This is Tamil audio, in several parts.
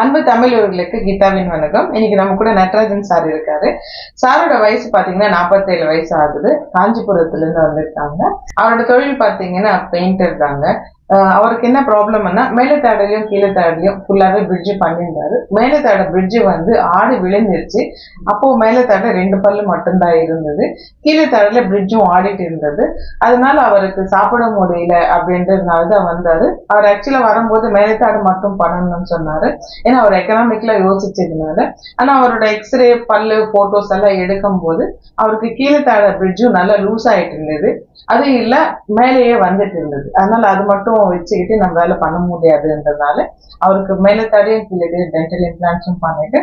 அன்பு தமிழர்களுக்கு கீதாவின் வணக்கம். இன்னைக்கு நம்ம கூட நடராஜன் சார் இருக்காரு. சாரோட வயசு பாத்தீங்கன்னா நாற்பத்தேழு வயசு ஆகுது. காஞ்சிபுரத்துல இருந்து வந்திருக்காங்க. அவரோட தொழில் பாத்தீங்கன்னா பெயிண்டர் தாங்க. அவருக்கு என்ன ப்ராப்ளம்னா மேலே தாடலையும் கீழே தாடலையும் ஃபுல்லாவே பிரிட்ஜு பண்ணியிருந்தாரு. மேலே தாட பிரிட்ஜு வந்து ஆடு விழுந்துருச்சு. அப்போது மேலே தாட ரெண்டு பல்லு மட்டும்தான் இருந்தது. கீழே தாடல பிரிட்ஜும் ஆடிட்டு இருந்தது. அதனால அவருக்கு சாப்பிட முடியல அப்படின்றதுனால தான் வந்தார். அவர் ஆக்சுவலாக வரும்போது மேலே தாடு மட்டும் பண்ணணும்னு சொன்னார். ஏன்னா அவர் எக்கனாமிக்கலாக யோசிச்சதுனால. ஆனால் அவரோட எக்ஸ்ரே பல்லு ஃபோட்டோஸ் எல்லாம் எடுக்கும் போது அவருக்கு கீழே தாழ பிரிட்ஜும் நல்லா லூஸ் ஆகிட்டு இருந்தது. அது இல்ல மேலேயே வந்துட்டு இருந்தது. அதனால அது மட்டும் வச்சுக்கிட்டு நம்மளால பண்ண முடியாதுன்றதுனால அவருக்கு மேலே தடையும் கீழே டென்டல் இம்ப்ளான்ஸும் பண்ணிட்டு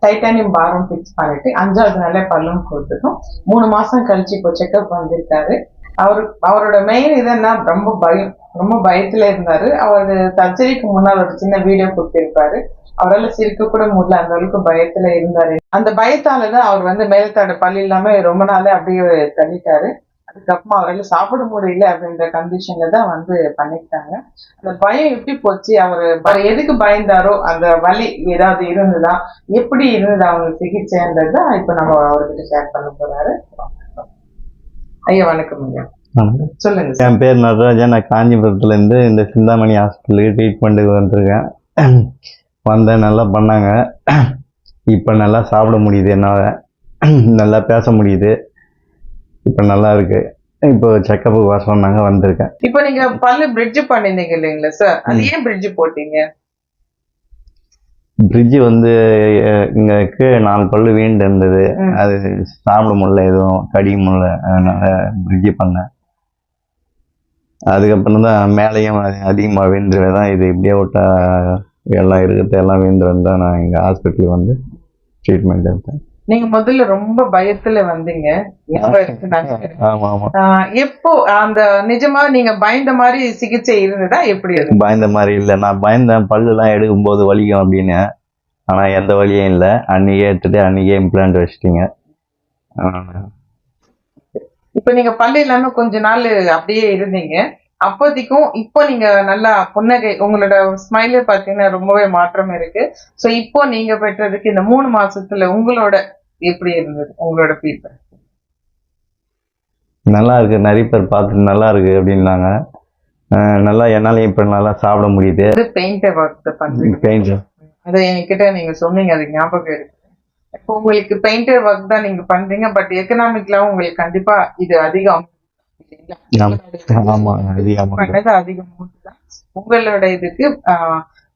டைட்டானியம் பாரும் ஃபிக்ஸ் பண்ணிட்டு அஞ்சாவது நாளே பல்லும் கொடுத்துட்டோம். மூணு மாசம் கழிச்சு இப்போ செக்அப் வந்திருக்காரு. அவர் அவரோட மெயின் இதுன்னா ரொம்ப பயம் ரொம்ப பயத்துல இருந்தாரு. அவர் சர்ஜரிக்கு முன்னால் ஒரு சின்ன வீடியோ கொடுத்திருப்பாரு. அவரால் சிரிக்க கூட முடியல அந்த அளவுக்கு பயத்துல இருந்தாரு. அந்த பயத்தாலதான் அவர் வந்து மேலத்தாட பல் இல்லாம ரொம்ப நாளே அப்படியே தள்ளிட்டாரு. அதுக்கப்புறமா அவரால் சாப்பிட முடியல அப்படின்ற கண்டிஷன்ல தான் வந்து பண்ணிக்கிட்டாங்க. அந்த பயம் எப்படி போச்சு? அவர் எதுக்கு பயந்தாரோ அந்த வலி ஏதாவது இருந்ததா? எப்படி இருந்தது அவங்க சிகிச்சைன்றது தான் இப்போ நம்ம அவர்கிட்ட ஷேர் பண்ண போறாரு. ஐயா வணக்கம் ஐயா. சொல்லுங்க என் பேர் நடராஜன். நான் காஞ்சிபுரத்துலேருந்து இந்த சிந்தாமணி ஹாஸ்பிட்டலுக்கு ட்ரீட்மெண்ட்டுக்கு வந்திருக்கேன். வந்தேன் நல்லா பண்ணாங்க. இப்போ நல்லா சாப்பிட முடியுது என்னால். நல்லா பேச முடியுது. இப்போ நல்லா இருக்கு. இப்போ செக்கப்புக்கு வர சொன்னாங்க வந்திருக்கேன். இப்போ நீங்க பல்லு பிரிட்ஜ் பண்ணிருந்தீங்க இல்லைங்களா சார் அது ஏன் பிரிட்ஜ் போட்டீங்க? ஃப்ரிட்ஜு வந்து இங்க கீழே நாலு பல்லு வீண்டு இருந்தது. அது சாப்பிட முடியல எதுவும் கடிக்க முடியல. அதனால ஃப்ரிட்ஜு பண்ணேன். அதுக்கப்புறம் தான் மேலேயும் அதிகமாக வீழ்ந்துருவே தான் இது. இப்படியே விட்டா எல்லாம் இருக்கிறது எல்லாம் வீழ்ந்து வந்தால் நான் இங்கே ஹாஸ்பிட்டலுக்கு வந்து ட்ரீட்மெண்ட் எடுத்தேன். நீங்க முதல்ல ரொம்ப பயத்துல வந்தீங்க. எப்போ அந்த நிஜமா நீங்க பயந்த மாதிரி சிகிச்சை இருந்ததா? எப்படி பயந்த மாதிரி இல்லை. நான் பயந்தேன் பல்லுலாம் எடுக்கும்போது வலிக்கும் அப்படின்னு. ஆனால் எந்த வலியும் இல்லை. அன்றைக்கே எடுத்துட்டு அன்றைக்கே இம்ப்ளான்ட் வச்சிட்டிங்க. இப்போ நீங்க பல்லு இல்லாம கொஞ்ச நாள் அப்படியே இருந்தீங்க. அப்போதைக்கும் இப்போ நீங்க நல்லா புன்னகை உங்களோட ஸ்மைல பாத்தீங்கன்னா ரொம்பவே மாற்றம் இருக்கு. சோ இப்போ நீங்க பெற்றதுக்கு இந்த மூணு மாசத்துல உங்களோட எப்படி இருந்தது? உங்களோட ஃபீட்பேக் நல்லா இருக்கு. நிறைய பேர் பார்த்துட்டு நல்லா இருக்கு அப்படின்னாங்க. நல்லா என்னாலையும் இப்போ நல்லா சாப்பிட முடியுது. அது பெயிண்டர் ஒர்க் பண்றீங்க. பெயின் அது என்கிட்ட நீங்க சொன்னீங்க அது ஞாபகம் இருக்கு. இப்போ உங்களுக்கு பெயிண்டர் ஒர்க் தான் நீங்க பண்றீங்க பட் எக்கனாமிக்லாம் உங்களுக்கு கண்டிப்பா இது அதிகம். உங்களோட இதுக்கு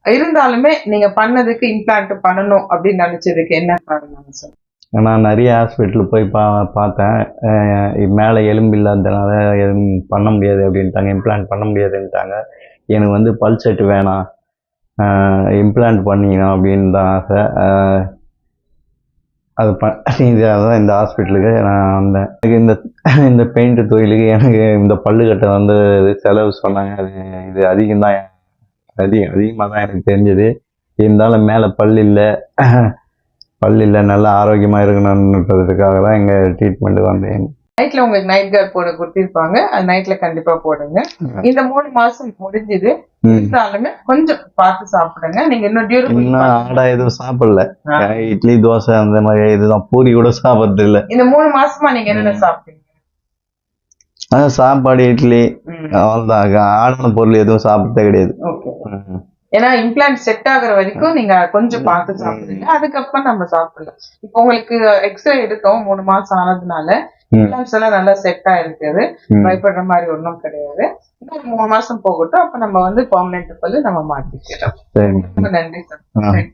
இருந்தாலுமே நீங்க பண்ணதுக்கு இம்ப்ளான்ட் பண்ணணும் அப்படின்னு நினைச்சதுக்கு என்ன காரணம் சார் நான் நிறைய ஹாஸ்பிட்டல் போய் பா பார்த்தேன். மேலே எலும்பு இல்லாததுனால எதுவும் பண்ண முடியாது அப்படின்ட்டாங்க. இம்ப்ளான்ட் பண்ண முடியாதுன்ட்டாங்க. எனக்கு வந்து பல் வேணாம். இம்ப்ளான்ட் பண்ணிக்கணும் அப்படின்னு தான் ஆசை. அது ப அதான் இந்த ஹாஸ்பிட்டலுக்கு நான் வந்தேன். எனக்கு இந்த இந்த பெயிண்ட் தொழிலுக்கு எனக்கு இந்த பல்லுக்கட்டை வந்து செலவு சொன்னாங்க. அது இது அதிகம் தான் அதிகம் அதிகமாக தான் எனக்கு தெரிஞ்சது. இருந்தாலும் மேலே பல் இல்லை. பல் இல்லை நல்லா ஆரோக்கியமாக இருக்கணுன்றதுக்காக தான் இங்கே ட்ரீட்மெண்ட்டு வந்தேன். நைட்ல உங்களுக்கு நைட் கார்டு போட கொடுத்திருப்பாங்க. அது நைட்ல கண்டிப்பா போடுங்க. இந்த மூணு மாசம் முடிஞ்சது. இருந்தாலுமே கொஞ்சம் பார்த்து சாப்பிடுங்க. நீங்க இன்னும் டியூரபிள் ஆடா எதுவும் சாப்பிடல. இட்லி தோசை அந்த மாதிரி இதுதான். பூரி கூட சாப்பிட்றது இல்லை இந்த மூணு மாசமா நீங்க என்னென்ன சாப்பிட்டீங்க? அதான் சாப்பாடு இட்லி ம். அவ்வளோதான் ஆடின பொருள் எதுவும் சாப்பிட்டதே கிடையாது. ஏன்னா இம்ப்ளான்ட் செட் ஆகுற வரைக்கும் நீங்க கொஞ்சம் பார்த்து சாப்பிடுங்க. அதுக்கப்புறம் நம்ம சாப்பிடலாம். இப்போ உங்களுக்கு எக்ஸ்ரே எடுத்தோம். மூணு மாசம் ஆனதுனால. இம்ப்ளான்ஸ் எல்லாம் நல்லா செட் ஆயிருக்குது. பயப்படுற மாதிரி ஒன்றும் கிடையாது. இன்னொரு மூணு மாசம் போகட்டும். அப்ப நம்ம வந்து பெர்மனெண்ட் பல்லு நம்ம மாத்திக்கலாம் சரி. ரொம்ப நன்றி. சார்.